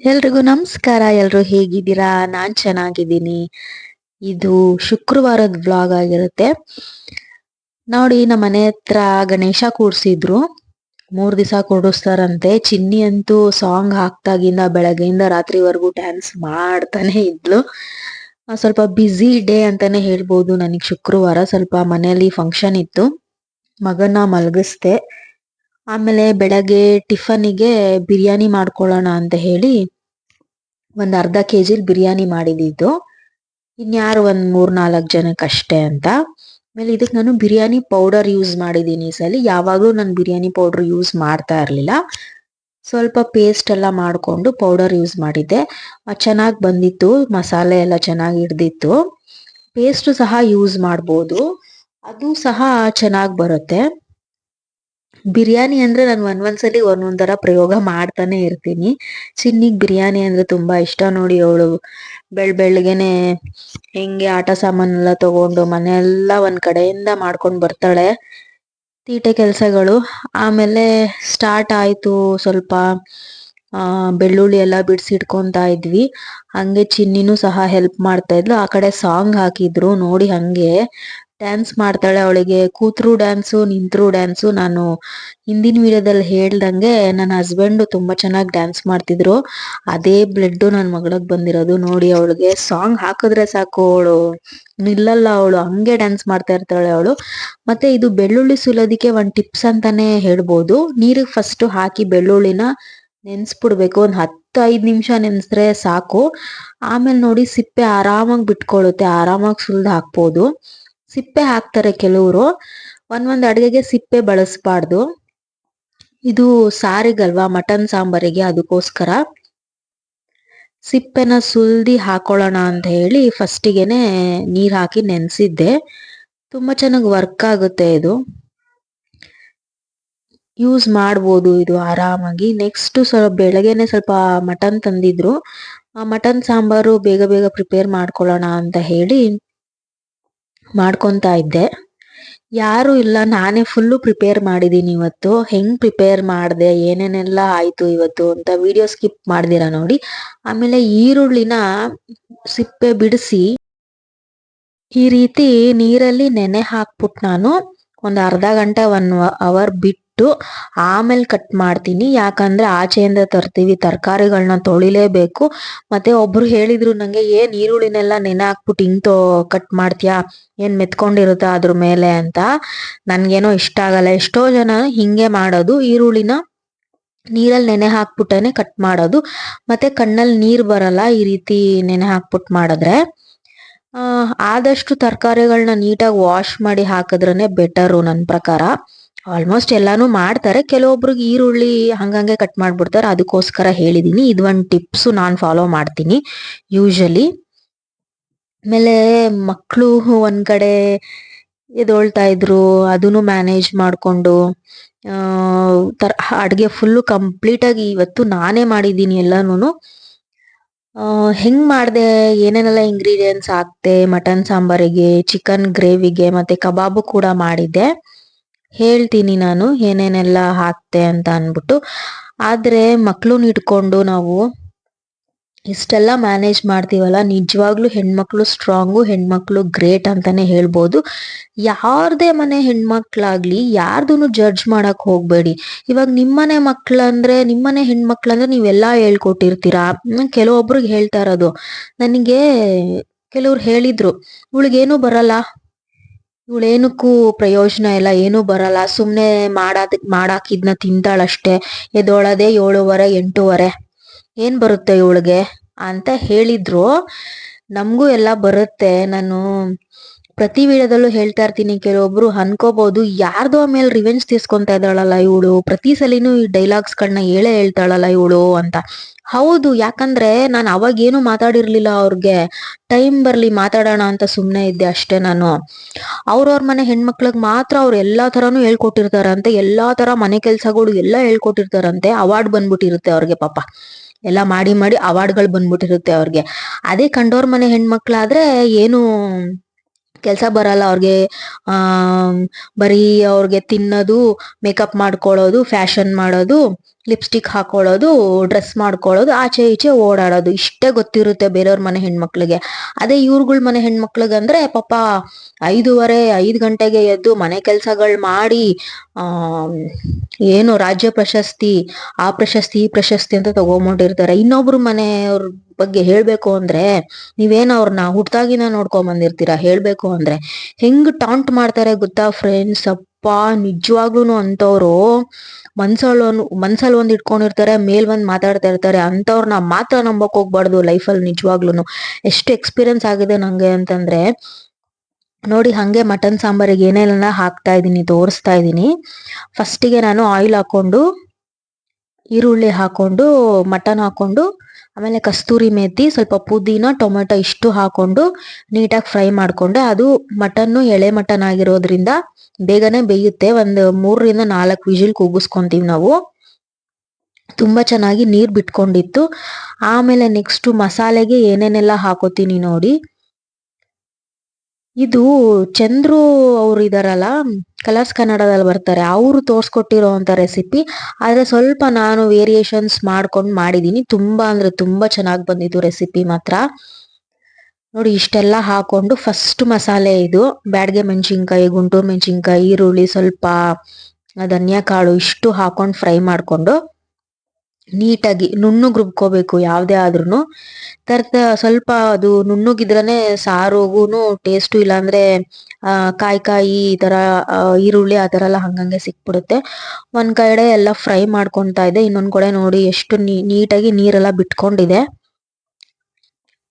ಎಲ್ರಿಗೂ ನಮಸ್ಕಾರ, ಎಲ್ರು ಹೇಗಿದ್ದೀರಾ? ನಾನ್ ಚೆನ್ನಾಗಿದ್ದೀನಿ. ಇದು ಶುಕ್ರವಾರದ ಬ್ಲಾಗ್ ಆಗಿರುತ್ತೆ. ನೋಡಿ, ನಮ್ಮ ಮನೆ ಹತ್ರ ಗಣೇಶ ಕೂಡ್ಸಿದ್ರು ಮೂರ್ ದಿವಸ ಕೂಡಿಸ್ತಾರಂತೆ ಚಿನ್ನಿ ಅಂತೂ ಸಾಂಗ್ ಹಾಕ್ದಾಗಿಂದ ಬೆಳಗ್ಗೆಯಿಂದ ರಾತ್ರಿವರೆಗೂ ಡ್ಯಾನ್ಸ್ ಮಾಡ್ತಾನೆ ಇದ್ಲು. ಸ್ವಲ್ಪ ಬ್ಯುಸಿ ಡೇ ಅಂತಾನೆ ಹೇಳ್ಬೋದು. ನನಗೆ ಶುಕ್ರವಾರ ಸ್ವಲ್ಪ ಮನೆಯಲ್ಲಿ ಫಂಕ್ಷನ್ ಇತ್ತು. ಮಗನ ಮಲಗಿಸ್ದೆ. ಆಮೇಲೆ ಬೆಳಗ್ಗೆ ಟಿಫನಿಗೆ ಬಿರಿಯಾನಿ ಮಾಡ್ಕೊಳ್ಳೋಣ ಅಂತ ಹೇಳಿ ಒಂದು ಅರ್ಧ ಕೆ ಕೆಜಿ ಬಿರಿಯಾನಿ ಮಾಡಿದ್ದು ಇನ್ಯಾರು ಒಂದು ಮೂರ್ ಜನಕ್ಕೆ ಅಷ್ಟೇ ಅಂತ. ಆಮೇಲೆ ಇದಕ್ಕೆ ನಾನು ಬಿರಿಯಾನಿ ಪೌಡರ್ ಯೂಸ್ ಮಾಡಿದ್ದೀನಿ ಈ ಸಲ. ಯಾವಾಗಲೂ ನಾನು ಬಿರಿಯಾನಿ ಪೌಡರ್ ಯೂಸ್ ಮಾಡ್ತಾ ಇರಲಿಲ್ಲ. ಸ್ವಲ್ಪ ಪೇಸ್ಟ್ ಎಲ್ಲ ಮಾಡಿಕೊಂಡು ಪೌಡರ್ ಯೂಸ್ ಮಾಡಿದ್ದೆ. ಚೆನ್ನಾಗಿ ಬಂದಿತ್ತು. ಮಸಾಲೆ ಎಲ್ಲ ಚೆನ್ನಾಗಿ ಹಿಡ್ದಿತ್ತು. ಪೇಸ್ಟ್ ಸಹ ಯೂಸ್ ಮಾಡ್ಬೋದು. ಅದು ಸಹ ಚೆನ್ನಾಗಿ ಬರುತ್ತೆ. ಬಿರಿಯಾನಿ ಅಂದ್ರೆ ನಾನು ಒಂದ್ ಒಂದ್ಸಲಿ ಒಂದೊಂದ್ ತರ ಪ್ರಯೋಗ ಮಾಡ್ತಾನೆ ಇರ್ತೀನಿ. ಚಿನ್ನಿಗ್ ಬಿರಿಯಾನಿ ಅಂದ್ರೆ ತುಂಬಾ ಇಷ್ಟ ನೋಡಿ ಅವಳು. ಬೆಳ್ ಬೆಳ್ಗೆನೆ ಹೆಂಗೆ ಆಟ ಸಾಮಾನೆಲ್ಲ ತಗೊಂಡು ಮನೆಯೆಲ್ಲ ಒಂದ್ ಕಡೆಯಿಂದ ಮಾಡ್ಕೊಂಡ್ ಬರ್ತಾಳೆ. ತೀಟೆ ಕೆಲ್ಸಗಳು. ಆಮೇಲೆ ಸ್ಟಾರ್ಟ್ ಆಯ್ತು ಸ್ವಲ್ಪ ಆ, ಬೆಳ್ಳುಳ್ಳಿ ಎಲ್ಲ ಬಿಡ್ಸಿಟ್ಕೊಂತಾ ಇದ್ವಿ. ಹಂಗೆ ಚಿನ್ನಿನೂ ಸಹ ಹೆಲ್ಪ್ ಮಾಡ್ತಾ ಇದ್ಲು. ಆ ಕಡೆ ಸಾಂಗ್ ಹಾಕಿದ್ರು ನೋಡಿ ಹಂಗೆ. ಡ್ಯಾನ್ಸ್ ಮಾಡ್ತಾಳೆ ಅವಳಿಗೆ. ಕೂತ್ರು ಡ್ಯಾನ್ಸು ನಿಂತ್ರು ಡ್ಯಾನ್ಸು ನಾನು ಹಿಂದಿನ ವಿಡಿಯೋದಲ್ಲಿ ಹೇಳ್ದಂಗೆ ನನ್ನ ಹಸ್ಬೆಂಡ್ ತುಂಬಾ ಚೆನ್ನಾಗಿ ಡ್ಯಾನ್ಸ್ ಮಾಡ್ತಿದ್ರು. ಅದೇ ಬ್ಲಡ್ ನನ್ನ ಮಗಳಿಗೆ ಬಂದಿರೋದು. ನೋಡಿ ಅವಳಿಗೆ ಸಾಂಗ್ ಹಾಕಿದ್ರೆ ಸಾಕು ಅವಳು. ನಿಲ್ಲಲ್ಲ ಅವಳು. ಹಂಗೆ ಡ್ಯಾನ್ಸ್ ಮಾಡ್ತಾ ಇರ್ತಾಳೆ ಅವಳು. ಮತ್ತೆ ಇದು ಬೆಳ್ಳುಳ್ಳಿ ಸುಲೋದಿಕ್ಕೆ ಒಂದು ಟಿಪ್ಸ್ ಅಂತಾನೆ ಹೇಳ್ಬೋದು. ನೀರಿಗೆ ಫಸ್ಟ್ ಹಾಕಿ ಬೆಳ್ಳುಳ್ಳಿನ ನೆನ್ಸ್ಬಿಡ್ಬೇಕು. ಒಂದ್ ಹತ್ತು ಐದು ನಿಮಿಷ ನೆನ್ಸ್ರೆ ಸಾಕು. ಆಮೇಲೆ ನೋಡಿ ಸಿಪ್ಪೆ ಆರಾಮಾಗಿ ಬಿಟ್ಕೊಳ್ಳುತ್ತೆ ಆರಾಮಾಗಿ ಸುಲ್ದು ಹಾಕ್ಬೋದು. ಸಿಪ್ಪೆ ಹಾಕ್ತಾರೆ ಕೆಲವರು. ಒಂದೊಂದ್ ಅಡುಗೆಗೆ ಸಿಪ್ಪೆ ಬಳಸಬಾರ್ದು. ಇದು ಸಾರಿಗಲ್ವಾ? ಮಟನ್ ಸಾಂಬಾರಿಗೆ ಅದಕ್ಕೋಸ್ಕರ ಸಿಪ್ಪೆನ ಸುಲ್ದಿ ಹಾಕೊಳ್ಳೋಣ ಅಂತ ಹೇಳಿ ಫಸ್ಟಿಗೆನೆ ನೀರ್ ಹಾಕಿ ನೆನೆಸಿದ್ದೆ. ತುಂಬಾ ಚೆನ್ನಾಗಿ ವರ್ಕ್ ಆಗುತ್ತೆ ಇದು. ಯೂಸ್ ಮಾಡ್ಬೋದು. ಇದು ಆರಾಮಾಗಿ. ನೆಕ್ಸ್ಟ್ ಸ್ವಲ್ಪ ಬೆಳಗ್ಗೆನೆ ಸ್ವಲ್ಪ ಮಟನ್ ತಂದಿದ್ರು. ಆ ಮಟನ್ ಸಾಂಬಾರು ಬೇಗ ಬೇಗ ಪ್ರಿಪೇರ್ ಮಾಡ್ಕೊಳ್ಳೋಣ ಅಂತ ಹೇಳಿ ಮಾಡ್ಕೊತಾ ಇದ್ದೆ. ಯಾರು ಇಲ್ಲ. ನಾನೇ ಫುಲ್ಲು ಪ್ರಿಪೇರ್ ಮಾಡಿದೀನಿ ಇವತ್ತು. ಹೆಂಗ್ ಪ್ರಿಪೇರ್ ಮಾಡಿದೆ? ಏನೇನೆಲ್ಲ ಆಯ್ತು ಇವತ್ತು ಅಂತ ವಿಡಿಯೋ ಸ್ಕಿಪ್ ಮಾಡ್ದಿರಾ ನೋಡಿ. ಆಮೇಲೆ ಈರುಳ್ಳಿನ ಸಿಪ್ಪೆ ಬಿಡಿಸಿ ಈ ರೀತಿ ನೀರಲ್ಲಿ ನೆನೆ ಹಾಕ್ಬಿಟ್ಟು ನಾನು ಒಂದು ಅರ್ಧ ಗಂಟೆ ಒನ್ ಅವರ್ ಬಿಟ್ಟು ಆಮೇಲೆ ಕಟ್ ಮಾಡ್ತೀನಿ. ಯಾಕಂದ್ರೆ ಆಚೆಯಿಂದ ತರ್ತೀವಿ ತರಕಾರಿಗಳನ್ನ ತೊಳಿಲೇಬೇಕು. ಮತ್ತೆ ಒಬ್ರು ಹೇಳಿದ್ರು ನಂಗೆ ಏನ್ ಈರುಳ್ಳಿನೆಲ್ಲ ನೆನೆ ಹಾಕ್ಬಿಟ್ಟು ಹಿಂಗ್ ತೋ ಕಟ್ ಮಾಡ್ತೀಯಾ? ಏನ್ ಮೆತ್ಕೊಂಡಿರುತ್ತ ಅದ್ರ ಮೇಲೆ? ಅಂತ. ನನ್ಗೇನೋ ಇಷ್ಟ ಆಗಲ್ಲ. ಎಷ್ಟೋ ಜನ ಹಿಂಗೆ ಮಾಡೋದು. ಈರುಳ್ಳಿನ ನೀರಲ್ಲಿ ನೆನೆ ಹಾಕ್ಬಿಟ್ಟನೆ ಕಟ್ ಮಾಡೋದು. ಮತ್ತೆ ಕಣ್ಣಲ್ಲಿ ನೀರ್ ಬರಲ್ಲ ಈ ರೀತಿ ನೆನೆ ಹಾಕ್ಬಿಟ್ಟು ಮಾಡಿದ್ರೆ. ಆದಷ್ಟು ತರಕಾರಿಗಳನ್ನ ನೀಟಾಗಿ ವಾಶ್ ಮಾಡಿ ಹಾಕಿದ್ರೇ ಬೆಟರು ನನ್ನ ಪ್ರಕಾರ. ಆಲ್ಮೋಸ್ಟ್ ಎಲ್ಲಾನು ಮಾಡ್ತಾರೆ. ಕೆಲವೊಬ್ರಿಗೆ ಈರುಳ್ಳಿ ಹಂಗಂಗೆ ಕಟ್ ಮಾಡ್ಬಿಡ್ತಾರೆ. ಅದಕ್ಕೋಸ್ಕರ ಹೇಳಿದೀನಿ. ಇದು ಒಂದು ಟಿಪ್ಸು ನಾನು ಫಾಲೋ ಮಾಡ್ತೀನಿ. ಯೂಶಲಿ ಆಮೇಲೆ ಮಕ್ಕಳು ಒಂದ್ ಕಡೆ ಎದೊಳ್ತಾ ಇದ್ರು ಅದನ್ನು ಮ್ಯಾನೇಜ್ ಮಾಡಿಕೊಂಡು ತರ ಅಡುಗೆ ಫುಲ್ಲು ಕಂಪ್ಲೀಟ್ ಆಗಿ ಇವತ್ತು ನಾನೇ ಮಾಡಿದ್ದೀನಿ ಎಲ್ಲಾನು ಹೆಂಗ್ ಮಾಡಿದೆ, ಏನೇನೆಲ್ಲ ಇಂಗ್ರೀಡಿಯೆಂಟ್ಸ್ ಹಾಕ್ತೆ ಮಟನ್ ಸಾಂಬಾರಿಗೆ ಚಿಕನ್ ಗ್ರೇವಿಗೆ ಮತ್ತೆ ಕಬಾಬು ಕೂಡ ಮಾಡಿದ್ದೆ. ಹೇಳ್ತೀನಿ ನಾನು, ಏನೇನೆಲ್ಲ ಹಾಕ್ತೆ ಅಂತ ಅನ್ಬಿಟ್ಟು ಆದ್ರೆ ಮಕ್ಕಳನ್ನ ಇಟ್ಕೊಂಡು ನಾವು ಇಷ್ಟೆಲ್ಲ ಮ್ಯಾನೇಜ್ ಮಾಡ್ತೀವಲ್ಲ, ನಿಜವಾಗ್ಲೂ ಹೆಣ್ಮಕ್ಳು ಸ್ಟ್ರಾಂಗು ಹೆಣ್ಮಕ್ಳು ಗ್ರೇಟ್ ಅಂತಾನೆ ಹೇಳ್ಬೋದು. ಯಾರ್ದೇ ಮನೆ ಹೆಣ್ಮಕ್ಳಾಗ್ಲಿ ಯಾರ್ದು ಜಡ್ಜ್ ಮಾಡಕ್ ಹೋಗ್ಬೇಡಿ. ಇವಾಗ ನಿಮ್ಮನೆ ಮಕ್ಳಂದ್ರೆ, ನಿಮ್ಮನೆ ಹೆಣ್ಮಕ್ಳಂದ್ರೆ ನೀವೆಲ್ಲಾ ಹೇಳ್ಕೊಟ್ಟಿರ್ತೀರಾ? ಕೆಲವೊಬ್ರಿಗೆ ಹೇಳ್ತಾ ಇರೋದು. ನನಗೆ ಕೆಲವ್ರು ಹೇಳಿದ್ರು ಇವಳಿಗೇನು ಬರಲ್ಲ ಇವಳೇನಕ್ಕೂ ಪ್ರಯೋಜನ ಇಲ್ಲ, ಏನೂ ಬರಲ್ಲ. ಸುಮ್ನೆ ಮಾಡಾದ್, ಮಾಡಾಕಿದ್ನ ತಿಂತಾಳಷ್ಟೇ. ಎದೋಳದೆ ಏಳುವರೆ, ಎಂಟೂವರೆ. ಏನ್ ಬರುತ್ತೆ ಇವಳಿಗೆ? ಅಂತ ಹೇಳಿದ್ರು. ನಮಗೂ ಎಲ್ಲ ಬರುತ್ತೆ. ನಾನು ಪ್ರತಿ ವಿಡಿಯೋದಲ್ಲೂ ಹೇಳ್ತಾ ಇರ್ತೀನಿ ಕೆಲವೊಬ್ರು ಅನ್ಕೋಬಹುದು ಯಾರ್ದೋ ಮೇಲೆ ರಿವೆಂಜ್ ತೀರ್ಸ್ಕೊಂತ ಇದ್ದಾಳಲ್ಲ ಇವಳು. ಪ್ರತಿ ಸಲಿನೂ ಈ ಡೈಲಾಗ್ಸ್ ಗಳನ್ನ ಹೇಳೇ ಹೇಳ್ತಾಳಲ್ಲ ಇವಳು ಅಂತ. ಹೌದು, ಯಾಕಂದ್ರೆ ನಾನು ಅವಾಗ ಏನು ಮಾತಾಡಿರ್ಲಿಲ್ಲ ಅವ್ರಿಗೆ. ಟೈಮ್ ಬರ್ಲಿ ಮಾತಾಡೋಣ ಅಂತ ಸುಮ್ಮನೆ ಇದ್ದೆ ಅಷ್ಟೇ ನಾನು. ಅವ್ರವ್ರ ಮನೆ ಹೆಣ್ಮಕ್ಳಿಗೆ ಮಾತ್ರ ಅವ್ರು ಎಲ್ಲಾ ತರಾನು ಹೇಳ್ಕೊಟ್ಟಿರ್ತಾರಂತೆ. ಎಲ್ಲಾ ತರ ಮನೆ ಕೆಲಸಗಳು ಎಲ್ಲ ಹೇಳ್ಕೊಟ್ಟಿರ್ತಾರಂತೆ. ಅವಾರ್ಡ್ ಬಂದ್ಬಿಟ್ಟಿರುತ್ತೆ ಅವ್ರಿಗೆ ಪಾಪ. ಎಲ್ಲ ಮಾಡಿ ಮಾಡಿ ಅವಾರ್ಡ್ಗಳು ಬಂದ್ಬಿಟ್ಟಿರುತ್ತೆ ಅವ್ರಿಗೆ. ಅದೇ ಕಂಡೋರ್ ಮನೆ ಹೆಣ್ಮಕ್ಳಾದ್ರೆ ಏನು ಕೆಲ್ಸ ಬರಲ್ಲ ಅವ್ರಿಗೆ ಬರೀ ಅವ್ರಿಗೆ ತಿನ್ನೋದು ಮೇಕಪ್ ಮಾಡ್ಕೊಳ್ಳೋದು ಫ್ಯಾಷನ್ ಮಾಡೋದು ಲಿಪ್ಸ್ಟಿಕ್ ಹಾಕೊಳ್ಳೋದು ಡ್ರೆಸ್ ಮಾಡ್ಕೊಳ್ಳೋದು, ಆಚೆ ಈಚೆ ಓಡಾಡೋದು. ಇಷ್ಟೇ ಗೊತ್ತಿರುತ್ತೆ ಬೇರೆಯವ್ರ ಮನೆ ಹೆಣ್ಮಕ್ಳಿಗೆ. ಅದೇ ಇವ್ರುಗಳ ಮನೆ ಹೆಣ್ಮಕ್ಳಿಗೆ ಅಂದ್ರೆ ಪಾಪ ಐದೂವರೆ, ಐದು ಗಂಟೆಗೆ ಎದ್ದು ಮನೆ ಕೆಲಸಗಳು ಮಾಡಿ ಏನು ರಾಜ್ಯ ಪ್ರಶಸ್ತಿ, ಆ ಪ್ರಶಸ್ತಿ, ಈ ಪ್ರಶಸ್ತಿ ಅಂತ ತಗೊಂಬಿಟ್ಟಿರ್ತಾರೆ. ಇನ್ನೊಬ್ರು ಮನೆಯವ್ರ ಬಗ್ಗೆ ಹೇಳ್ಬೇಕು ಅಂದ್ರೆ ನೀವೇನ ಅವ್ರನ್ನ ಹುಟ್ಟಾಗಿನ ನೋಡ್ಕೊಂಡ್ ಬಂದಿರ್ತೀರಾ? ಹೇಳ್ಬೇಕು ಅಂದ್ರೆ. ಹೆಂಗ್ ಟಾಂಟ್ ಮಾಡ್ತಾರೆ ಗೊತ್ತಾ ಫ್ರೆಂಡ್ಸ್ ಅಪ್ಪ, ನಿಜವಾಗ್ಲೂನು ಅಂತವ್ರು ಮನ್ಸಲ್ಲಿ ಒಂದ್ ಮನ್ಸಲ್ಲಿ ಒಂದ್ ಇಟ್ಕೊಂಡಿರ್ತಾರೆ, ಮೇಲ್ ಒಂದ್ ಮಾತಾಡ್ತಾ ಇರ್ತಾರೆ ಅಂತವ್ರನ್ನ ಮಾತ್ರ ನಂಬಕ್ ಹೋಗ್ಬಾರ್ದು ಲೈಫಲ್ಲಿ ನಿಜವಾಗ್ಲೂನು. ಎಷ್ಟು ಎಕ್ಸ್ಪೀರಿಯನ್ಸ್ ಆಗಿದೆ ನಂಗೆ ಅಂತಂದ್ರೆ, ನೋಡಿ ಹಂಗೆ ಮಟನ್ ಸಾಂಬಾರಿಗೆ ಏನೇನೆಲ್ಲ ಹಾಕ್ತಾ ಇದ್ದೀನಿ, ತೋರಿಸ್ತಾ ಇದ್ದೀನಿ. ಫಸ್ಟಿಗೆ ನಾನು ಆಯಿಲ್ ಹಾಕೊಂಡು, ಈರುಳ್ಳಿ ಹಾಕೊಂಡು ಮಟನ್ ಹಾಕೊಂಡು ಆಮೇಲೆ ಕಸ್ತೂರಿ ಮೆತ್ತಿ ಸ್ವಲ್ಪ ಪುದೀನ, ಟೊಮೆಟೊ ಇಷ್ಟು ಹಾಕೊಂಡು ನೀಟಾಗಿ ಫ್ರೈ ಮಾಡಿಕೊಂಡೆ. ಅದು ಮಟನ್ನು ಎಳೆ ಮಟನ್ ಆಗಿರೋದ್ರಿಂದ ಬೇಗನೆ ಬೇಯುತ್ತೆ. ಒಂದು ಮೂರರಿಂದ ನಾಲ್ಕು ವಿಜಿಲ್ ಕೂಗಿಸ್ಕೊಂತೀವಿ ನಾವು. ತುಂಬ ಚೆನ್ನಾಗಿ ನೀರ್ ಬಿಟ್ಕೊಂಡಿತ್ತು. ಆಮೇಲೆ ನೆಕ್ಸ್ಟ್ ಮಸಾಲೆಗೆ ಏನೇನೆಲ್ಲ ಹಾಕೋತೀನಿ ನೋಡಿ. ಇದು ಚಂದ್ರು ಅವ್ರು ಇದಾರಲ್ಲ, ಕಲರ್ಸ್ ಕನ್ನಡದಲ್ಲಿ ಬರ್ತಾರೆ, ಅವರು ತೋರಿಸ್ಕೊಟ್ಟಿರೋ ಅಂತ ರೆಸಿಪಿ ಆದರೆ ಸ್ವಲ್ಪ ನಾನು ವೇರಿಯೇಷನ್ಸ್ ಮಾಡ್ಕೊಂಡು ಮಾಡಿದೀನಿ. ತುಂಬಾ ಅಂದರೆ ತುಂಬಾ ಚೆನ್ನಾಗಿ ಬಂದಿದ್ದು ರೆಸಿಪಿ ಮಾತ್ರ. ನೋಡಿ, ಇಷ್ಟೆಲ್ಲ ಹಾಕೊಂಡು ಫಸ್ಟ್ ಮಸಾಲೆ ಇದು, ಬ್ಯಾಡ್ಗೆ ಮೆಣಸಿನ್ಕಾಯಿ, ಗುಂಟೂರು ಮೆಣಸಿನ್ಕಾಯಿ, ಈರುಳ್ಳಿ ಸ್ವಲ್ಪ ಧನಿಯಾ ಕಾಳು ಇಷ್ಟು ಹಾಕೊಂಡು ಫ್ರೈ ಮಾಡ್ಕೊಂಡು ನೀಟಾಗಿ ನುಣ್ಣಗೆ ರುಬ್ಕೋಬೇಕು ಯಾವುದೇ ಆದ್ರೂ ತರ್ತ ಸ್ವಲ್ಪ ಅದು ನುಣ್ಣಗಿದ್ರನೆ ಸಾರುಗೂ ಟೇಸ್ಟು ಇಲ್ಲಾಂದ್ರೆ ಕಾಯಿ ಕಾಯಿ ಈ ತರ ಈರುಳ್ಳಿ ಆ ತರ ಎಲ್ಲ ಹಂಗಂಗೆ ಸಿಕ್ಬಿಡುತ್ತೆ. ಒಂದ್ ಕಡೆ ಎಲ್ಲ ಫ್ರೈ ಮಾಡ್ಕೊಂತಾ ಇದೆ ಇನ್ನೊಂದ್ ಕಡೆ ನೋಡಿ ಎಷ್ಟು ನೀಟಾಗಿ ನೀರೆಲ್ಲ ಬಿಟ್ಕೊಂಡಿದೆ.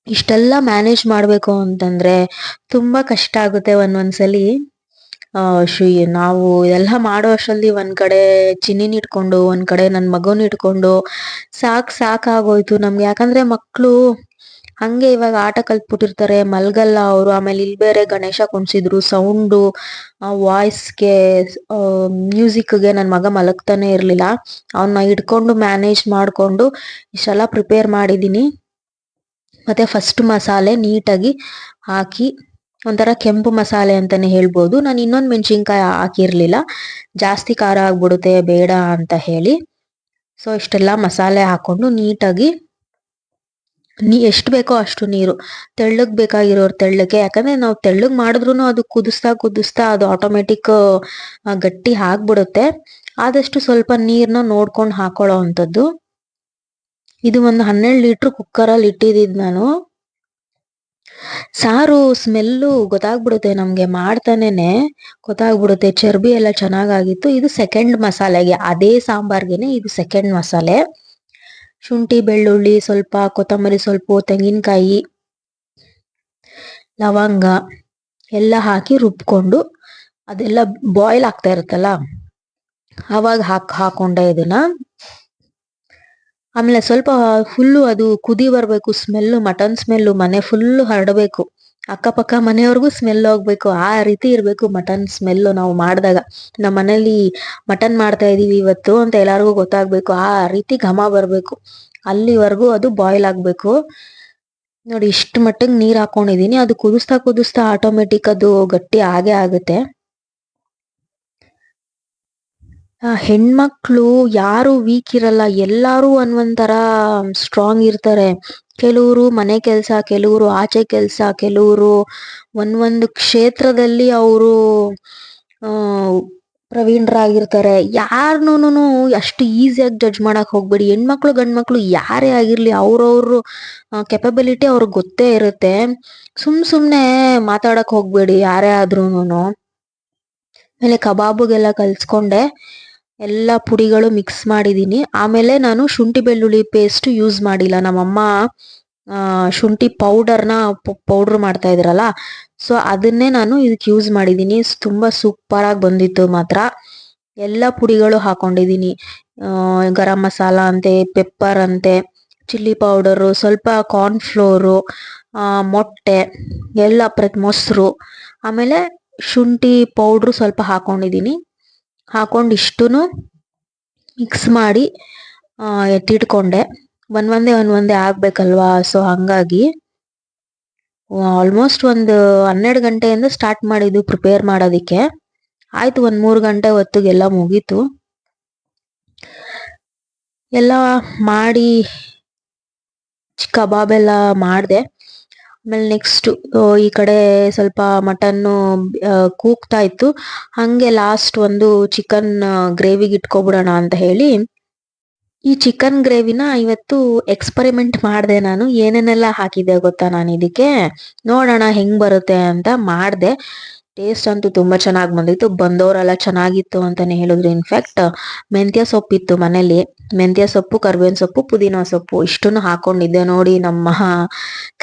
ಇಷ್ಟೆಲ್ಲ ಮ್ಯಾನೇಜ್ ಮಾಡ್ಬೇಕು ಅಂತಂದ್ರೆ ತುಂಬಾ ಕಷ್ಟ ಆಗುತ್ತೆ ಒಂದೊಂದ್ಸಲಿ ಶ್ರೀ, ನಾವು ಎಲ್ಲ ಮಾಡೋ ಅಷ್ಟರಲ್ಲಿ ಒಂದ್ ಕಡೆ ಚಿನ್ನಿನ ಇಟ್ಕೊಂಡು, ಒಂದ್ ಕಡೆ ನನ್ ಮಗನ್ ಇಟ್ಕೊಂಡು ಸಾಕ್ ಸಾಕಾಗೋಯ್ತು ನಮ್ಗೆ. ಯಾಕಂದ್ರೆ ಮಕ್ಕಳು ಹಂಗೆ ಇವಾಗ ಆಟ ಕಲ್ತ್ಬಿಟ್ಟಿರ್ತಾರೆ. ಮಲ್ಗಲ್ಲ ಅವರು. ಆಮೇಲೆ ಇಲ್ಲಿ ಬೇರೆ ಗಣೇಶ ಕುಣ್ಸಿದ್ರು. ಸೌಂಡು ವಾಯ್ಸ್ಗೆ ಮ್ಯೂಸಿಕ್ಗೆ ನನ್ನ ಮಗ ಮಲಗ್ತಾನೆ ಇರ್ಲಿಲ್ಲ. ಅವನ್ನ ಇಟ್ಕೊಂಡು ಮ್ಯಾನೇಜ್ ಮಾಡ್ಕೊಂಡು ಇಷ್ಟೆಲ್ಲ ಪ್ರಿಪೇರ್ ಮಾಡಿದ್ದೀನಿ ಮತ್ತೆ ಫಸ್ಟ್ ಮಸಾಲೆ ನೀಟಾಗಿ ಹಾಕಿ ಒಂಥರ ಕೆಂಪು ಮಸಾಲೆ ಅಂತಾನೆ ಹೇಳ್ಬೋದು. ನಾನು ಇನ್ನೊಂದು ಮೆಣಸಿನ್ಕಾಯಿ ಹಾಕಿರ್ಲಿಲ್ಲ. ಜಾಸ್ತಿ ಖಾರ ಆಗ್ಬಿಡುತ್ತೆ, ಬೇಡ ಅಂತ ಹೇಳಿ. ಸೊ ಇಷ್ಟೆಲ್ಲ ಮಸಾಲೆ ಹಾಕೊಂಡು ನೀಟಾಗಿ ನೀ, ಎಷ್ಟು ಬೇಕೋ ಅಷ್ಟು ನೀರು. ತೆಳ್ಳಗ್ ಬೇಕಾಗಿರೋರು ತೆಳ್ಳಗೆ. ಯಾಕಂದ್ರೆ ನಾವು ತೆಳ್ಳಗ್ ಮಾಡಿದ್ರು ಅದು ಕುದಿಸ್ತಾ ಕುದಿಸ್ತಾ ಅದು ಆಟೋಮೆಟಿಕ್ ಗಟ್ಟಿ ಹಾಕ್ಬಿಡುತ್ತೆ ಆದಷ್ಟು ಸ್ವಲ್ಪ ನೀರನ್ನ ನೋಡ್ಕೊಂಡು ಹಾಕೊಳ್ಳೋ ಅಂಥದ್ದು. ಇದು ಒಂದು ಹನ್ನೆರಡು ಲೀಟ್ರ್ ಕುಕ್ಕರಲ್ಲಿ ಇಟ್ಟಿದ್ದು ನಾನು. ಸಾರು, ಸ್ಮೆಲ್ಲು ಗೊತ್ತಾಗ್ಬಿಡುತ್ತೆ ನಮ್ಗೆ ಮಾಡ್ತಾನೇನೆ, ಗೊತ್ತಾಗ್ಬಿಡುತ್ತೆ. ಚರ್ಬಿ ಎಲ್ಲ ಚೆನ್ನಾಗಾಗಿತ್ತು. ಇದು ಸೆಕೆಂಡ್ ಮಸಾಲೆಗೆ, ಅದೇ ಸಾಂಬಾರ್ಗೆನೆ ಇದು ಸೆಕೆಂಡ್ ಮಸಾಲೆ. ಶುಂಠಿ, ಬೆಳ್ಳುಳ್ಳಿ, ಸ್ವಲ್ಪ ಕೊತ್ತಂಬರಿ ಸ್ವಲ್ಪ ತೆಂಗಿನಕಾಯಿ, ಲವಂಗ ಎಲ್ಲ ಹಾಕಿ ರುಬ್ಕೊಂಡು ಅದೆಲ್ಲ ಬಾಯ್ಲ್ ಆಗ್ತಾ ಇರುತ್ತಲ್ಲ, ಅವಾಗ ಹಾಕ್ ಹಾಕೊಂಡೆ ಇದನ್ನ. ಆಮೇಲೆ ಸ್ವಲ್ಪ ಫುಲ್ಲು ಅದು ಕುದಿ ಬರಬೇಕು ಸ್ಮೆಲ್ಲು ಮಟನ್ ಸ್ಮೆಲ್ಲು ಮನೆ ಫುಲ್ಲು ಹರಡಬೇಕು. ಅಕ್ಕಪಕ್ಕ ಮನೆಯವ್ರಿಗೂ ಸ್ಮೆಲ್ ಹೋಗ್ಬೇಕು ಆ ರೀತಿ ಇರಬೇಕು ಮಟನ್ ಸ್ಮೆಲ್ಲು ನಾವು ಮಾಡಿದಾಗ. ನಮ್ಮ ಮನೇಲಿ ಮಟನ್ ಮಾಡ್ತಾ ಇದೀವಿ ಇವತ್ತು ಅಂತ ಎಲ್ಲರಿಗೂ ಗೊತ್ತಾಗ್ಬೇಕು, ಆ ರೀತಿ ಘಮ ಬರಬೇಕು. ಅಲ್ಲಿವರೆಗೂ ಅದು ಬಾಯ್ಲ್ ಆಗಬೇಕು. ನೋಡಿ ಇಷ್ಟು ಮಟ್ಟಿಗೆ ನೀರು ಹಾಕೊಂಡಿದೀನಿ, ಅದು ಕುದಿಸ್ತಾ ಕುದಿಸ್ತಾ ಆಟೋಮೆಟಿಕ್ ಅದು ಗಟ್ಟಿ ಆಗೇ ಆಗುತ್ತೆ. ಹೆಣ್ಮಕ್ಳು ಯಾರು ವೀಕ್ ಇರಲ್ಲ, ಎಲ್ಲರೂ ಒಂದೊಂಥರ ಸ್ಟ್ರಾಂಗ್ ಇರ್ತಾರೆ. ಕೆಲವರು ಮನೆ ಕೆಲಸ, ಕೆಲವರು ಆಚೆ ಕೆಲಸ, ಕೆಲವರು ಒಂದೊಂದು ಕ್ಷೇತ್ರದಲ್ಲಿ ಅವರು ಪ್ರವೀಣರಾಗಿರ್ತಾರೆ. ಯಾರನ್ನೂ ಅಷ್ಟು ಈಸಿಯಾಗಿ ಜಡ್ಜ್ ಮಾಡಕ್ ಹೋಗ್ಬೇಡಿ. ಹೆಣ್ಮಕ್ಳು, ಗಂಡ್ಮಕ್ಳು ಯಾರೇ ಆಗಿರ್ಲಿ, ಅವ್ರವ್ರ ಕೆಪಬಿಲಿಟಿ ಅವ್ರಿಗೆ ಗೊತ್ತೇ ಇರುತ್ತೆ. ಸುಮ್ ಸುಮ್ಮನೆ ಮಾತಾಡಕ್ ಹೋಗ್ಬೇಡಿ ಯಾರೇ ಆದ್ರೂನು ಆಮೇಲೆ ಕಬಾಬುಗೆಲ್ಲ ಕಲ್ಸ್ಕೊಂಡೆ. ಎಲ್ಲ ಪುಡಿಗಳು ಮಿಕ್ಸ್ ಮಾಡಿದ್ದೀನಿ. ಆಮೇಲೆ ನಾನು ಶುಂಠಿ ಬೆಳ್ಳುಳ್ಳಿ ಪೇಸ್ಟ್ ಯೂಸ್ ಮಾಡಿಲ್ಲ. ನಮ್ಮಮ್ಮ ಶುಂಠಿ ಪೌಡರ್ನ ಪೌಡ್ರ್ ಮಾಡ್ತಾ ಇದ್ರಲ್ಲ ಸೊ ಅದನ್ನೇ ನಾನು ಇದಕ್ಕೆ ಯೂಸ್ ಮಾಡಿದ್ದೀನಿ. ತುಂಬಾ ಸೂಪರಾಗಿ ಬಂದಿತ್ತು ಮಾತ್ರ. ಎಲ್ಲ ಪುಡಿಗಳು ಹಾಕೊಂಡಿದೀನಿ ಗರಂ ಮಸಾಲ ಅಂತೆ ಪೆಪ್ಪರ್ ಅಂತೆ ಚಿಲ್ಲಿ ಪೌಡರು ಸ್ವಲ್ಪ ಕಾರ್ನ್ ಫ್ಲೋರು ಮೊಟ್ಟೆ, ಎಲ್ಲ ಪ್ರತಿ ಮೊಸರು. ಆಮೇಲೆ ಶುಂಠಿ ಪೌಡ್ರು ಸ್ವಲ್ಪ ಹಾಕೊಂಡಿದೀನಿ ಹಾಕೊಂಡು ಇಷ್ಟೂ ಮಿಕ್ಸ್ ಮಾಡಿ ಎತ್ತಿಟ್ಕೊಂಡೆ. ಒಂದ್ ಒಂದೇ ಒಂದ್ ಒಂದೇ ಆಗ್ಬೇಕಲ್ವಾ? ಸೊ ಹಂಗಾಗಿ ಆಲ್ಮೋಸ್ಟ್ ಒಂದು ಹನ್ನೆರಡು ಗಂಟೆಯಿಂದ ಸ್ಟಾರ್ಟ್ ಮಾಡಿದ್ದು ಪ್ರಿಪೇರ್ ಮಾಡೋದಕ್ಕೆ. ಆಯ್ತು, ಒಂದ್ ಮೂರು ಗಂಟೆ ಹೊತ್ತಿಗೆಲ್ಲ ಮುಗೀತು. ಎಲ್ಲ ಮಾಡಿ ಕಬಾಬ್ ಎಲ್ಲ ಮಾಡಿದೆ. ಆಮೇಲೆ ನೆಕ್ಸ್ಟ್ ಈ ಕಡೆ ಸ್ವಲ್ಪ ಮಟನ್ ಕೂಗ್ತಾ ಇತ್ತು. ಹಂಗೆ ಲಾಸ್ಟ್ ಒಂದು ಚಿಕನ್ ಗ್ರೇವಿಗೆ ಇಟ್ಕೊಬಿಡೋಣ ಅಂತ ಹೇಳಿ, ಈ ಚಿಕನ್ ಗ್ರೇವಿನ ಇವತ್ತು ಎಕ್ಸ್ಪರಿಮೆಂಟ್ ಮಾಡಿದೆ ನಾನು. ಏನೇನೆಲ್ಲ ಹಾಕಿದೆ ಗೊತ್ತಾ ನಾನು ಇದಕ್ಕೆ? ನೋಡೋಣ ಹೆಂಗ್ ಬರುತ್ತೆ ಅಂತ ಮಾಡಿದೆ. ಟೇಸ್ಟ್ ಅಂತೂ ತುಂಬಾ ಚೆನ್ನಾಗಿ ಬಂದಿತ್ತು. ಬಂದವರೆಲ್ಲ ಚೆನ್ನಾಗಿತ್ತು ಅಂತಾನೆ ಹೇಳಿದ್ರು. ಇನ್ಫ್ಯಾಕ್ಟ್ ಮೆಂತ್ಯ ಸೊಪ್ಪಿತ್ತು ಮನೇಲಿ ಮೆಂತ್ಯ ಸೊಪ್ಪು, ಕರ್ಬೇವಿನ ಸೊಪ್ಪು, ಪುದೀನ ಸೊಪ್ಪು ಇಷ್ಟನ್ನು ಹಾಕೊಂಡಿದ್ದೆ. ನೋಡಿ ನಮ್ಮ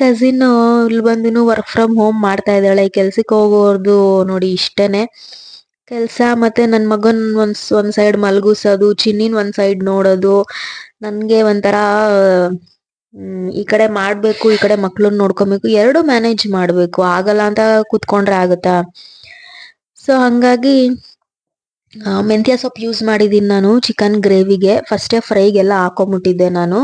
ಕಸಿನ್ ಇಲ್ಲಿ ಬಂದು ವರ್ಕ್ ಫ್ರಮ್ ಹೋಮ್ ಮಾಡ್ತಾ ಇದ್ದಾಳೆ. ಕೆಲ್ಸಕ್ಕೆ ಹೋಗೋರ್ದು ನೋಡಿ ಇಷ್ಟೇನೆ. ಕೆಲಸ ಮತ್ತೆ ನನ್ನ ಮಗನ್ ಒಂದ್ ಒಂದ್ ಸೈಡ್ ಮಲಗಿಸೋದು, ಚಿನ್ನಿನ್ ಒಂದ್ ಸೈಡ್ ನೋಡೋದು. ನನ್ಗೆ ಒಂಥರ ಈ ಕಡೆ ಮಾಡ್ಬೇಕು, ಈ ಕಡೆ ಮಕ್ಳನ್ನ ನೋಡ್ಕೊಬೇಕು, ಎರಡು ಮ್ಯಾನೇಜ್ ಮಾಡ್ಬೇಕು. ಆಗಲ್ಲ ಅಂತ ಕುತ್ಕೊಂಡ್ರೆ ಆಗುತ್ತಾ? ಸೊ ಹಂಗಾಗಿ ಮೆಂತ್ಯ ಸೊಪ್ಪು ಯೂಸ್ ಮಾಡಿದೀನಿ ನಾನು ಚಿಕನ್ ಗ್ರೇವಿಗೆ ಫಸ್ಟೇ ಫ್ರೈಗೆಲ್ಲ ಹಾಕೊಂಡ್ಬಿಟ್ಟಿದ್ದೆ ನಾನು.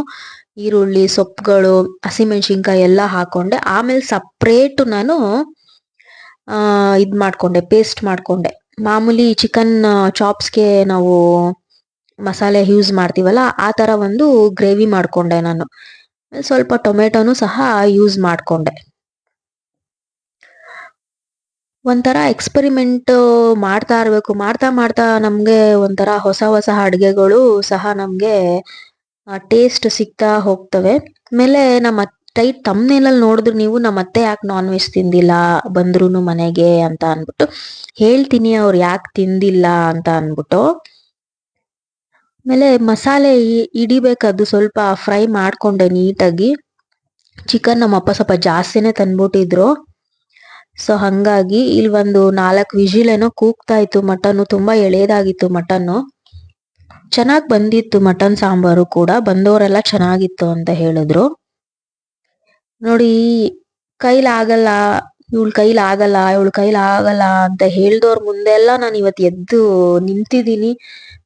ಈರುಳ್ಳಿ ಸೊಪ್ಪುಗಳು ಹಸಿಮೆಣಸಿನ್ಕಾಯಿ ಎಲ್ಲ ಹಾಕೊಂಡೆ. ಆಮೇಲೆ ಸಪ್ರೇಟ್ ನಾನು ಇದ್ ಮಾಡ್ಕೊಂಡೆ ಪೇಸ್ಟ್ ಮಾಡ್ಕೊಂಡೆ. ಮಾಮೂಲಿ ಚಿಕನ್ ಚಾಪ್ಸ್ಗೆ ನಾವು ಮಸಾಲೆ ಯೂಸ್ ಮಾಡ್ತೀವಲ್ಲ, ಆ ತರ ಒಂದು ಗ್ರೇವಿ ಮಾಡ್ಕೊಂಡೆ ನಾನು. ಸ್ವಲ್ಪ ಟೊಮೆಟೊನು ಸಹ ಯೂಸ್ ಮಾಡಿಕೊಂಡೆ. ಒಂಥರ ಎಕ್ಸ್ಪೆರಿಮೆಂಟ್ ಮಾಡ್ತಾ ಇರಬೇಕು. ಮಾಡ್ತಾ ಮಾಡ್ತಾ ನಮಗೆ ಒಂಥರ ಹೊಸ ಹೊಸ ಅಡುಗೆಗಳು ಸಹ ನಮಗೆ ಟೇಸ್ಟ್ ಸಿಗ್ತಾ ಹೋಗ್ತವೆ. ಆಮೇಲೆ ನಮ್ಮ ಟೈಟ್ ತಮ್ಮನೇಲಲ್ಲಿ ನೋಡಿದ್ರು ನೀವು, ನಮ್ಮ ಅತ್ತೆ ಯಾಕೆ ನಾನ್ ವೆಜ್ ತಿಂದಿಲ್ಲ? ಬಂದ್ರು ಮನೆಗೆ? ಅಂತ ಅಂದ್ಬಿಟ್ಟು, ಹೇಳ್ತೀನಿ ಅವ್ರು ಯಾಕೆ ತಿಂದಿಲ್ಲ? ಅಂತ ಅನ್ಬಿಟ್ಟು ಆಮೇಲೆ ಮಸಾಲೆ ಹಿಡಿಬೇಕದು ಸ್ವಲ್ಪ ಫ್ರೈ ಮಾಡ್ಕೊಂಡೆ ನೀಟಾಗಿ. ಚಿಕನ್ ನಮ್ಮ ಅಪ್ಪ ಸ್ವಲ್ಪ ಜಾಸ್ತಿನೇ ತಂದ್ಬಿಟ್ಟಿದ್ರು. ಸೊ ಹಂಗಾಗಿ ಇಲ್ಲಿ ಒಂದು ನಾಲ್ಕು ವಿಜಿಲ್ ಏನೋ ಕೂಗ್ತಾ ಇತ್ತು ಮಟನ್ ತುಂಬಾ ಎಳೆಯದಾಗಿತ್ತು ಮಟನ್ನು. ಚೆನ್ನಾಗಿ ಬಂದಿತ್ತು ಮಟನ್ ಸಾಂಬಾರು ಕೂಡ, ಬಂದವರೆಲ್ಲ ಚೆನ್ನಾಗಿತ್ತು ಅಂತ ಹೇಳಿದ್ರು. ನೋಡಿ, ಕೈಲಿ ಆಗಲ್ಲ, ಇವಳ ಕೈಲಿ ಆಗಲ್ಲ, ಇವಳ ಕೈಲಿ ಆಗಲ್ಲ ಅಂತ ಹೇಳ್ದವ್ರ ಮುಂದೆಲ್ಲ ನಾನು ಇವತ್ತು ಎದ್ದು ನಿಂತಿದ್ದೀನಿ.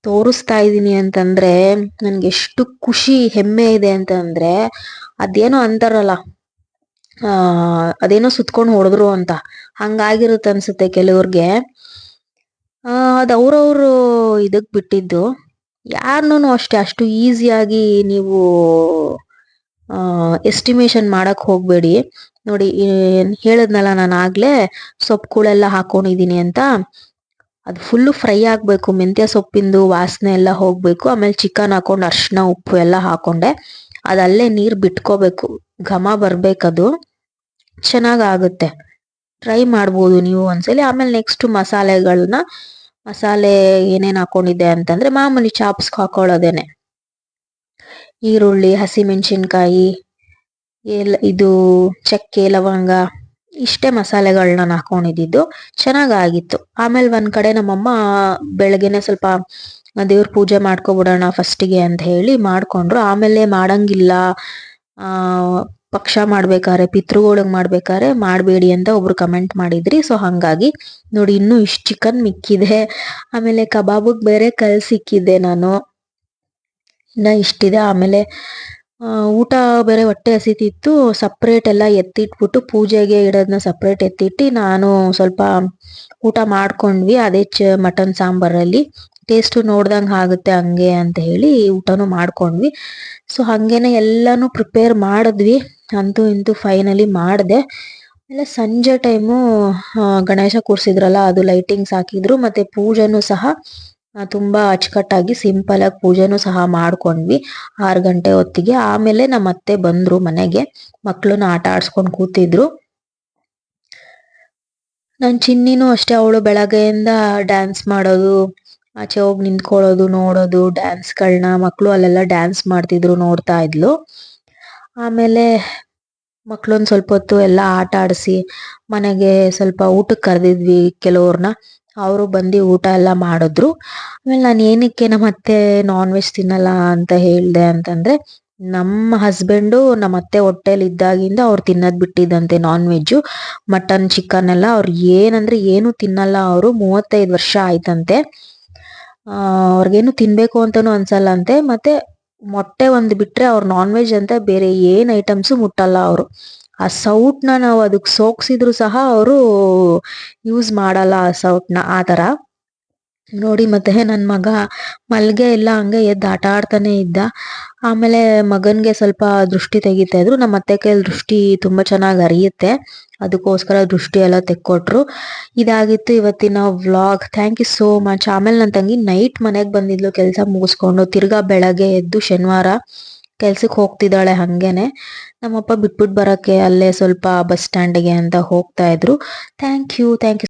ತೋರಿಸ್ತಾ ಇದ್ದೀನಿ ಅಂತಂದ್ರೆ ನನ್ಗೆ ಎಷ್ಟು ಖುಷಿ, ಹೆಮ್ಮೆ ಇದೆ ಅಂತಂದ್ರೆ ಅದೇನೋ ಅಂತಾರಲ್ಲ, ಆ, ಅದೇನೋ ಸುತ್ಕೊಂಡು ಹೊಡೆದ್ರು ಅಂತ. ಹಂಗಾಗಿರುತ್ತೆ ಅನ್ಸುತ್ತೆ ಕೆಲವ್ರಿಗೆ. ಆ, ಅದ್ ಅವ್ರವ್ರು ಇದಕ್ ಬಿಟ್ಟಿದ್ದು. ಯಾರನ್ನೂ ಅಷ್ಟೇ, ಅಷ್ಟು ಈಸಿಯಾಗಿ ನೀವು ಎಸ್ಟಿಮೇಷನ್ ಮಾಡಕ್ ಹೋಗ್ಬೇಡಿ. ನೋಡಿ ಹೇಳದ್ನಲ್ಲ ನಾನು ಆಗ್ಲೇ ಸೊಪ್ಪುಗಳೆಲ್ಲ ಹಾಕೊಂಡಿದೀನಿ ಅಂತ. ಅದು ಫುಲ್ಲು ಫ್ರೈ ಆಗಬೇಕು, ಮೆಂತ್ಯ ಸೊಪ್ಪಿಂದು ವಾಸನೆ ಎಲ್ಲ ಹೋಗಬೇಕು, ಆಮೇಲೆ ಚಿಕನ್ ಹಾಕೊಂಡು ಅರ್ಶಿನ, ಉಪ್ಪು ಎಲ್ಲ ಹಾಕೊಂಡೆ, ಅದಲ್ಲೇ ನೀರು ಬಿಟ್ಕೋಬೇಕು, ಘಮ ಬರ್ಬೇಕದು ಚೆನ್ನಾಗಾಗುತ್ತೆ ಟ್ರೈ ಮಾಡ್ಬೋದು ನೀವು ಒಂದ್ಸಲಿ, ಆಮೇಲೆ ನೆಕ್ಸ್ಟ್ ಮಸಾಲೆಗಳನ್ನ ಮಸಾಲೆ ಏನೇನು ಹಾಕೊಂಡಿದ್ದೆ ಅಂತಂದ್ರೆ ಮಾಮೂಲಿ ಚಾಪ್ಸ್ ಹಾಕೊಳ್ಳೋದೇನೆ. ಈರುಳ್ಳಿ, ಹಸಿಮೆಣಸಿನ್ಕಾಯಿ ಎಲ್ಲ ಇದು ಚಕ್ಕೆ, ಲವಂಗ ಇಷ್ಟೇ ಮಸಾಲೆಗಳನ್ನ ನಾನು ಹಾಕೊಂಡಿದ್ದು ಚೆನ್ನಾಗಾಗಿತ್ತು. ಆಮೇಲೆ ಒಂದ್ ಕಡೆ ನಮ್ಮಮ್ಮ ಬೆಳಗ್ಗೆನೆ ಸ್ವಲ್ಪ ದೇವ್ರ ಪೂಜೆ ಮಾಡ್ಕೊಬಿಡೋಣ ಫಸ್ಟಿಗೆ ಅಂತ ಹೇಳಿ ಮಾಡ್ಕೊಂಡ್ರು. ಆಮೇಲೆ ಮಾಡಂಗಿಲ್ಲ. ಆ, ಪಕ್ಷ ಮಾಡ್ಬೇಕಾದ್ರೆ ಪಿತೃಗಳಿಗೆ ಮಾಡ್ಬೇಕಾದ್ರೆ ಮಾಡಬೇಡಿ ಅಂತ ಒಬ್ರು ಕಮೆಂಟ್ ಮಾಡಿದ್ರಿ. ಸೊ, ಹಂಗಾಗಿ ನೋಡಿ ಇನ್ನೂ ಇಷ್ಟು ಚಿಕನ್ ಮಿಕ್ಕಿದೆ. ಆಮೇಲೆ ಕಬಾಬಿಗೆ ಬೇರೆ ಕಲ್ ಸಿಕ್ಕಿದ್ದೆ ನಾನು. ಇನ್ನ ಇಷ್ಟಿದೆ. ಆಮೇಲೆ ಊಟ ಬೇರೆ ಹೊಟ್ಟೆ ಹಸಿತಿತ್ತು ಸಪ್ರೇಟ್ ಎಲ್ಲ ಎತ್ತಿಟ್ಬಿಟ್ಟು ಪೂಜೆಗೆ ಇಡೋದನ್ನ ಸಪ್ರೇಟ್ ಎತ್ತಿಟ್ಟು ನಾನು ಸ್ವಲ್ಪ ಊಟ ಮಾಡ್ಕೊಂಡ್ವಿ, ಅದೇ ಚ, ಮಟನ್ ಸಾಂಬಾರಲ್ಲಿ. ಟೇಸ್ಟ್ ನೋಡ್ದಂಗೆ ಆಗುತ್ತೆ ಹಂಗೆ ಅಂತ ಹೇಳಿ ಊಟನೂ ಮಾಡ್ಕೊಂಡ್ವಿ. ಸೊ ಹಂಗೇನೆ ಎಲ್ಲನೂ ಪ್ರಿಪೇರ್ ಮಾಡಿದ್ವಿ. ಅಂತೂ ಇಂತೂ ಫೈನಲಿ ಮಾಡಿದೆ. ಆಮೇಲೆ ಸಂಜೆ ಟೈಮು ಗಣೇಶ ಕೂರಿಸಿದ್ರಲ್ಲ, ಅದು ಲೈಟಿಂಗ್ಸ್ ಹಾಕಿದ್ರು, ಮತ್ತೆ ಪೂಜೆನೂ ಸಹ ತುಂಬಾ ಅಚ್ಚುಕಟ್ಟಾಗಿ ಸಿಂಪಲ್ ಆಗಿ ಪೂಜೆನೂ ಸಹ ಮಾಡ್ಕೊಂಡ್ವಿ ಆರು ಗಂಟೆ ಹೊತ್ತಿಗೆ. ಆಮೇಲೆ ನಮ್ಮ ಅತ್ತೆ ಬಂದ್ರು ಮನೆಗೆ ಮಕ್ಕಳನ್ನ ಆಟ ಆಡ್ಸ್ಕೊಂಡ್ ಕೂತಿದ್ರು. ನನ್ನ ಚಿನ್ನಿನೂ ಅಷ್ಟೇ, ಅವಳು ಬೆಳಗ್ಗೆಯಿಂದ ಡ್ಯಾನ್ಸ್ ಮಾಡೋದು, ಆಚೆ ಹೋಗಿ ನಿಂತ್ಕೊಳ್ಳೋದು, ನೋಡೋದು ಡ್ಯಾನ್ಸ್ಗಳನ್ನ ಮಕ್ಕಳು ಅಲ್ಲೆಲ್ಲ ಡ್ಯಾನ್ಸ್ ಮಾಡ್ತಿದ್ರು ನೋಡ್ತಾ ಇದ್ಲು. ಆಮೇಲೆ ಮಕ್ಳೊಂದ್ ಸ್ವಲ್ಪ ಹೊತ್ತು ಎಲ್ಲ ಆಟ ಆಡಿಸಿ, ಮನೆಗೆ ಸ್ವಲ್ಪ ಊಟಕ್ಕೆ ಕರೆದಿದ್ವಿ ಕೆಲವ್ರನ್ನ ಅವರು ಬಂದು ಊಟ ಎಲ್ಲ ಮಾಡಿದ್ರು. ಆಮೇಲೆ ನಾನು ಏನಕ್ಕೆ ನಮ್ಮ ಅತ್ತೆ ನಾನ್ ವೆಜ್ ತಿನ್ನಲ್ಲ ಅಂತ ಹೇಳಿದೆ ಅಂತಂದ್ರೆ ನಮ್ಮ ಹಸ್ಬೆಂಡು ನಮ್ಮ ಅತ್ತೆ ಹೊಟ್ಟೆಲಿ ಇದ್ದಾಗಿಂದ ಅವ್ರು ತಿನ್ನೋದ್ ಬಿಟ್ಟಿದ್ದಂತೆ ನಾನ್ ವೆಜ್ಜು ಮಟನ್ ಚಿಕನ್ ಎಲ್ಲ ಅವ್ರು ಏನಂದ್ರೆ ಏನು ತಿನ್ನಲ್ಲ ಅವರು, ಮೂವತ್ತೈದು ವರ್ಷ ಆಯ್ತಂತೆ. ಅವ್ರಿಗೇನು ತಿನ್ಬೇಕು ಅಂತಾನು ಅನ್ಸಲ್ಲ ಅಂತೆ ಮತ್ತೆ ಮೊಟ್ಟೆ ಒಂದು ಬಿಟ್ರೆ ಅವ್ರು ನಾನ್ ವೆಜ್ ಅಂತ ಬೇರೆ ಏನು ಐಟಮ್ಸು ಮುಟ್ಟಲ್ಲ ಅವರು. ಆ ಸೌಟ್ನ ನಾವು ಅದಕ್ಕೆ ಸೋಕ್ಸಿದ್ರು ಸಹ ಅವರು ಯೂಸ್ ಮಾಡಲ್ಲ ಆ ಸೌಟ್ನ ಆ ಥರ. ನೋಡಿ ಮತ್ತೆ ನನ್ನ ಮಗ ಮಲ್ಗೆ ಎಲ್ಲ ಹಂಗೆ ಎದ್ದು ಆಟ ಆಡ್ತಾನೆ ಇದ್ದ. ಆಮೇಲೆ ಮಗನಿಗೆ ಸ್ವಲ್ಪ ದೃಷ್ಟಿ ತೆಗಿತಾ ಇದ್ರು. ನಮ್ಮ ಅತ್ತೆ ಕೈಯಲ್ಲಿ ದೃಷ್ಟಿ ತುಂಬ ಚೆನ್ನಾಗಿ ಅರಿಯುತ್ತೆ ಅದಕ್ಕೋಸ್ಕರ ದೃಷ್ಟಿ ಎಲ್ಲ ತೆಕ್ಕೊಟ್ರು. ಇದಾಗಿತ್ತು ಇವತ್ತಿನ vlog thank you so much ಆಮೇಲೆ ನನ್ನ ತಂಗಿ ನೈಟ್ ಮನೆಗೆ ಬಂದಿದ್ಲು. ಕೆಲಸ ಮುಗಿಸ್ಕೊಂಡು ತಿರ್ಗಾ ಬೆಳಗ್ಗೆ ಎದ್ದು ಶನಿವಾರ ಕೆಲ್ಸಕ್ಕೆ ಹೋಗ್ತಿದ್ದಾಳೆ ಹಾಗೇನೆ. ನಮ್ಮಪ್ಪ ಬಿಟ್ಬಿಟ್ಟು ಬರೋಕ್ಕೆ ಅಲ್ಲೇ ಸ್ವಲ್ಪ ಬಸ್ ಸ್ಟ್ಯಾಂಡಿಗೆ ಅಂತ ಹೋಗ್ತಾ ಇದ್ರು. Thank you thank you